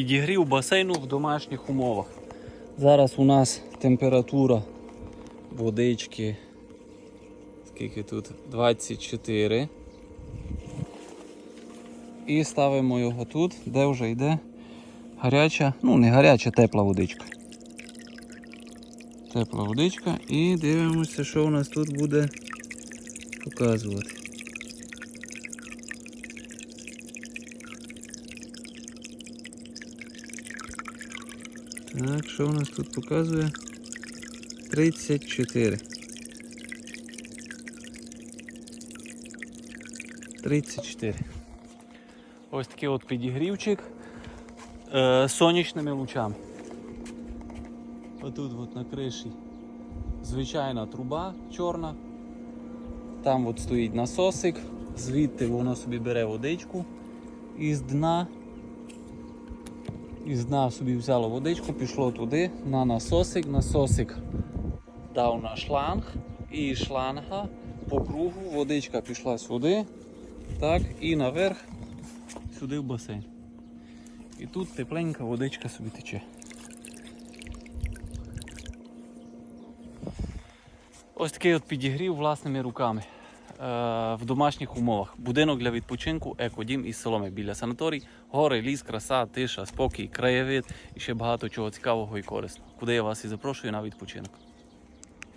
Підігрів басейну в домашніх умовах. Зараз у нас температура водички. Скільки тут? 24. І ставимо його тут, де вже йде гаряча, ну не гаряча, тепла водичка. Тепла водичка і дивимося, що у нас тут буде показувати. Так, що у нас тут показує? 34. 34. Ось такий от підігрівчик е, сонячними лучами. Отут от на криші звичайна труба чорна. Там от стоїть насосик, звідти воно собі бере водичку із дна. Із дна собі взяло водичку, пішло туди на насосик. Насосик дав на шланг і шланга по кругу водичка пішла сюди, так, і наверх сюди в басейн. І тут тепленька водичка собі тече. Ось такий от підігрів власними руками в домашніх умовах. Будинок для відпочинку, екодім із соломи біля санаторій, гори, ліс, краса, тиша, спокій, краєвид і ще багато чого цікавого і корисного. Куди я вас і запрошую на відпочинок.